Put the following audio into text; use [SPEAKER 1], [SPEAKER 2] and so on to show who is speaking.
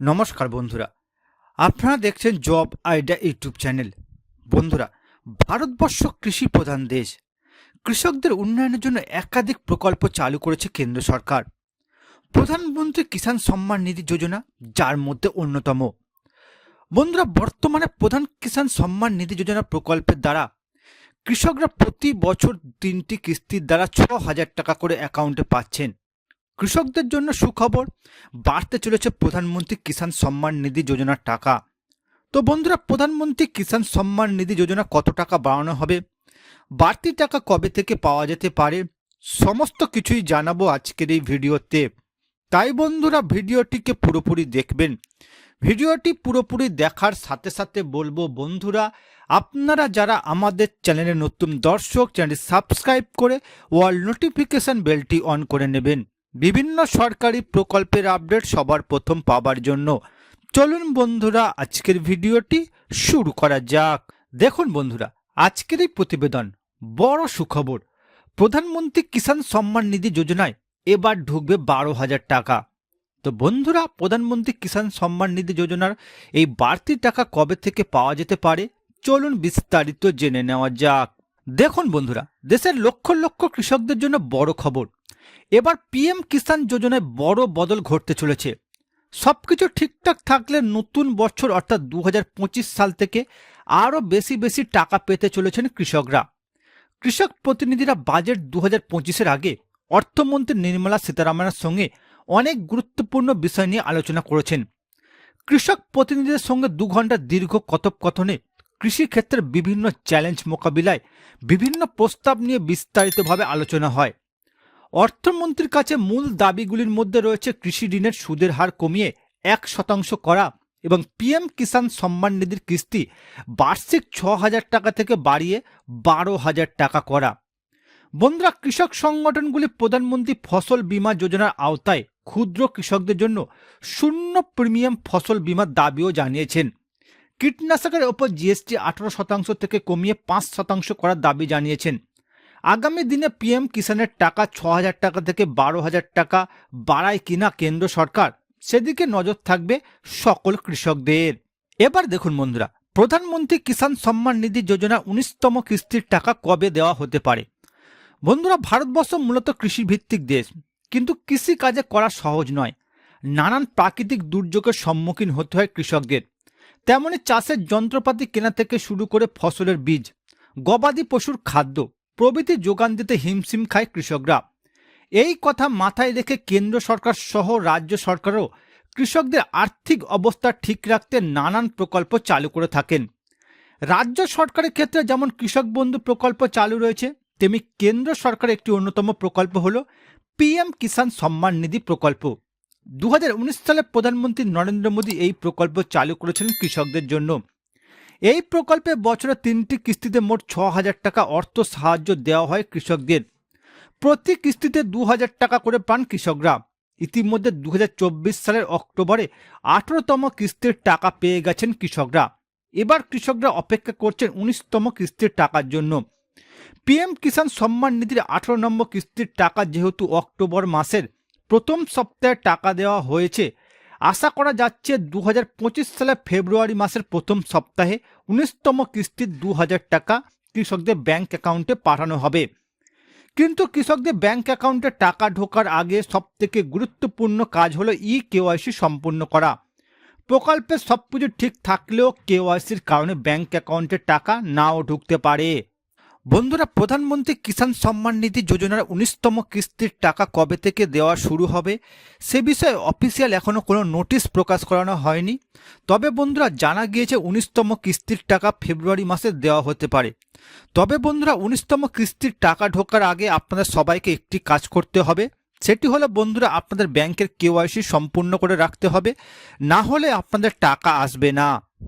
[SPEAKER 1] নমস্কার বন্ধুরা। আপনারা দেখছেন জব আইডিয়া ইউটিউব চ্যানেল। বন্ধুরা, ভারতবর্ষ কৃষি প্রধান দেশ। কৃষকদের উন্নয়নের জন্য একাধিক প্রকল্প চালু করেছে কেন্দ্র সরকার। প্রধানমন্ত্রী কিষাণ সম্মান নিধি যোজনা, যার মধ্যে অন্যতম। বন্ধুরা, বর্তমানে প্রধান কিষাণ সম্মান নিধি যোজনা প্রকল্পের দ্বারা কৃষকরা প্রতি বছর তিনটি কিস্তির দ্বারা ছ হাজার টাকা করে অ্যাকাউন্টে পাচ্ছেন। কৃষকদের জন্য সুখবর, বাড়তে চলেছে প্রধানমন্ত্রী কিষাণ সম্মান নিধি যোজনার টাকা। তো বন্ধুরা, প্রধানমন্ত্রী কিষাণ সম্মান নিধি যোজনা কত টাকা বাড়ানো হবে? বাড়তি টাকা কবে থেকে পাওয়া যেতে পারে? সমস্ত কিছুই জানাব আজকের এই ভিডিওতে। তাই বন্ধুরা, ভিডিওটিকে পুরোপুরি দেখবেন। ভিডিওটি পুরোপুরি দেখার সাথে সাথে বলব, বন্ধুরা, আপনারা যারা আমাদের চ্যানেলে নতুন দর্শক, চ্যানেলটি সাবস্ক্রাইব করে ওয়াল নোটিফিকেশন বেলটি অন করে নেবেন। বিভিন্ন সরকারি প্রকল্পের আপডেট সবার প্রথম পাবার জন্য। চলুন বন্ধুরা, আজকের ভিডিওটি শুরু করা যাক। দেখুন বন্ধুরা, আজকের এই প্রতিবেদন বড় সুখবর। প্রধানমন্ত্রী কিষাণ সম্মান নিধি যোজনায় এবার ঢুকবে বারো হাজার টাকা। তো বন্ধুরা, প্রধানমন্ত্রী কিষাণ সম্মান নিধি যোজনার এই বাড়তি টাকা কবে থেকে পাওয়া যেতে পারে? চলুন বিস্তারিত জেনে নেওয়া যাক। দেখুন বন্ধুরা, দেশের লক্ষ লক্ষ কৃষকদের জন্য বড় খবর। এবার পিএম কিষাণ যোজনায় বড় বদল ঘটতে চলেছে। সবকিছু ঠিকঠাক থাকলে নতুন বছর অর্থাৎ দু হাজার পঁচিশ সাল থেকে আরও বেশি বেশি টাকা পেতে চলেছেন কৃষকরা। কৃষক প্রতিনিধিরা বাজেট দু হাজার আগে অর্থমন্ত্রী নির্মলা সীতারামনের সঙ্গে অনেক গুরুত্বপূর্ণ বিষয় নিয়ে আলোচনা করেছেন। কৃষক প্রতিনিধিদের সঙ্গে দু ঘণ্টা দীর্ঘ কথোপকথনে কৃষিক্ষেত্রের বিভিন্ন চ্যালেঞ্জ মোকাবিলায় বিভিন্ন প্রস্তাব নিয়ে বিস্তারিতভাবে আলোচনা হয়। অর্থমন্ত্রীর কাছে মূল দাবিগুলির মধ্যে রয়েছে কৃষি ঋণের সুদের হার কমিয়ে এক শতাংশ করা এবং পিএম কিষাণ সম্মান নিধির কিস্তি বার্ষিক ছ হাজার টাকা থেকে বাড়িয়ে বারো হাজার টাকা করা। বন্ধুরা, কৃষক সংগঠনগুলি প্রধানমন্ত্রী ফসল বীমা যোজনার আওতায় ক্ষুদ্র কৃষকদের জন্য শূন্য প্রিমিয়াম ফসল বীমার দাবিও জানিয়েছেন। কীটনাশকের ওপর জিএসটি আঠারো শতাংশ থেকে কমিয়ে পাঁচ শতাংশ করার দাবি জানিয়েছেন। আগামী দিনে পিএম কিষাণের টাকা ছ হাজার টাকা থেকে বারো হাজার টাকা বাড়ায় কিনা কেন্দ্র সরকার, সেদিকে নজর থাকবে সকল কৃষকদের। এবার দেখুন বন্ধুরা, প্রধানমন্ত্রী কিষাণ সম্মান নিধি যোজনা উনিশতম কিস্তির টাকা কবে দেওয়া হতে পারে? বন্ধুরা, ভারতবর্ষ মূলত কৃষিভিত্তিক দেশ, কিন্তু কৃষি কাজে করা সহজ নয়। নানান প্রাকৃতিক দুর্যোগের সম্মুখীন হতে হয় কৃষকদের। তেমনি চাষের যন্ত্রপাতি কেনা থেকে শুরু করে ফসলের বীজ, গবাদি পশুর খাদ্য প্রভৃতি যোগান দিতে হিমশিম খায় কৃষকরা। এই কথা মাথায় রেখে কেন্দ্র সরকার সহ রাজ্য সরকারও কৃষকদের আর্থিক অবস্থা ঠিক রাখতে নানান প্রকল্প চালু করে থাকেন। রাজ্য সরকারের ক্ষেত্রে যেমন কৃষক বন্ধু প্রকল্প চালু রয়েছে, তেমনি কেন্দ্র সরকারের একটি অন্যতম প্রকল্প হল পিএম কিষাণ সম্মান নিধি প্রকল্প। দু হাজার উনিশ সালে প্রধানমন্ত্রী নরেন্দ্র মোদী এই প্রকল্প চালু করেছিলেন কৃষকদের জন্য। এই প্রকল্পে বছরে তিনটি কিস্তিতে মোট ছ হাজার টাকা অর্থ সাহায্য দেওয়া হয় কৃষকদের। প্রতি কিস্তিতে দু হাজার টাকা করে পান কৃষকরা। ইতিমধ্যে দু হাজার চব্বিশ সালের অক্টোবরে আঠেরোতম কিস্তির টাকা পেয়ে গেছেন কৃষকরা। এবার কৃষকরা অপেক্ষা করছেন উনিশতম কিস্তির টাকার জন্য। পিএম কিষাণ সম্মান নিধির আঠারো নম্বর কিস্তির টাকা যেহেতু অক্টোবর মাসের প্রথম সপ্তাহে টাকা দেওয়া হয়েছে আশা করা যাচ্ছে দু হাজার পঁচিশ সালে ফেব্রুয়ারি মাসের প্রথম সপ্তাহে উনিশতম কিস্তির দু হাজার টাকা কৃষকদের ব্যাংক অ্যাকাউন্টে পাঠানো হবে। কিন্তু কৃষকদের ব্যাংক অ্যাকাউন্টে টাকা ঢোকার আগে সবথেকে গুরুত্বপূর্ণ কাজ হলো ই কেওয়াইসি সম্পূর্ণ করা। প্রকল্পের সব কিছু ঠিক থাকলেও কেওয়াইসির কারণে ব্যাংক অ্যাকাউন্টে টাকা নাও ঢুকতে পারে। বন্ধুরা, প্রধানমন্ত্রী কিষাণ সম্মান নিধি যোজনার উনিশতম কিস্তির টাকা কবে থেকে দেওয়া শুরু হবে, সে বিষয়ে অফিসিয়াল এখনও কোনো নোটিশ প্রকাশ করানো হয়নি। তবে বন্ধুরা, জানা গিয়েছে উনিশতম কিস্তির টাকা ফেব্রুয়ারি মাসে দেওয়া হতে পারে। তবে বন্ধুরা, উনিশতম কিস্তির টাকা ঢোকার আগে আপনাদের সবাইকে একটি কাজ করতে হবে। সেটি হলো বন্ধুরা, আপনাদের ব্যাংকের কেওয়াইসি সম্পূর্ণ করে রাখতে হবে। না হলে আপনাদের টাকা আসবে না।